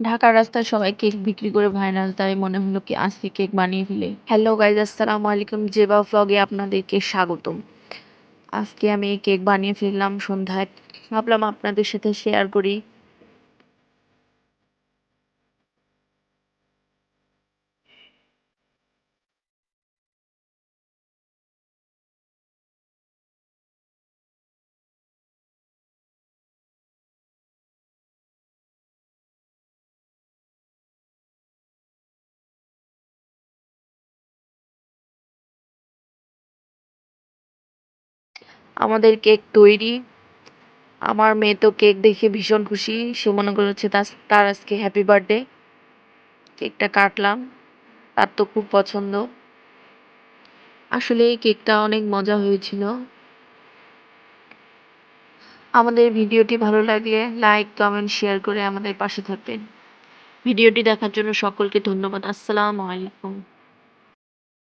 ঢাকার রাস্তায় সবাই কেক বিক্রি করে ভাইরাল তাই মনে হলো কি আজকে কেক বানিয়ে ফেলে। হ্যালো গাইজ আসসালামু আলাইকুম, জেবা ফ্লগে আপনাদেরকে স্বাগতম। আজকে আমি কেক বানিয়ে ফেললাম সন্ধ্যায়। ভাবলাম আপনাদের সাথে শেয়ার করি। আমাদের কেক তৈরি। আমার মেয়ে তো কেক দেখে ভীষণ খুশি। সে মনে করেছে তার আজকে হ্যাপি বার্থডে কেকটা কাটলাম। তার তো খুব পছন্দ। আসলে কেকটা অনেক মজা হয়েছিল। আমাদের ভিডিওটি ভালো লাগলে লাইক কমেন্ট শেয়ার করে আমাদের পাশে থাকবেন। ভিডিওটি দেখার জন্য সকলকে ধন্যবাদ। আসসালামু আলাইকুম।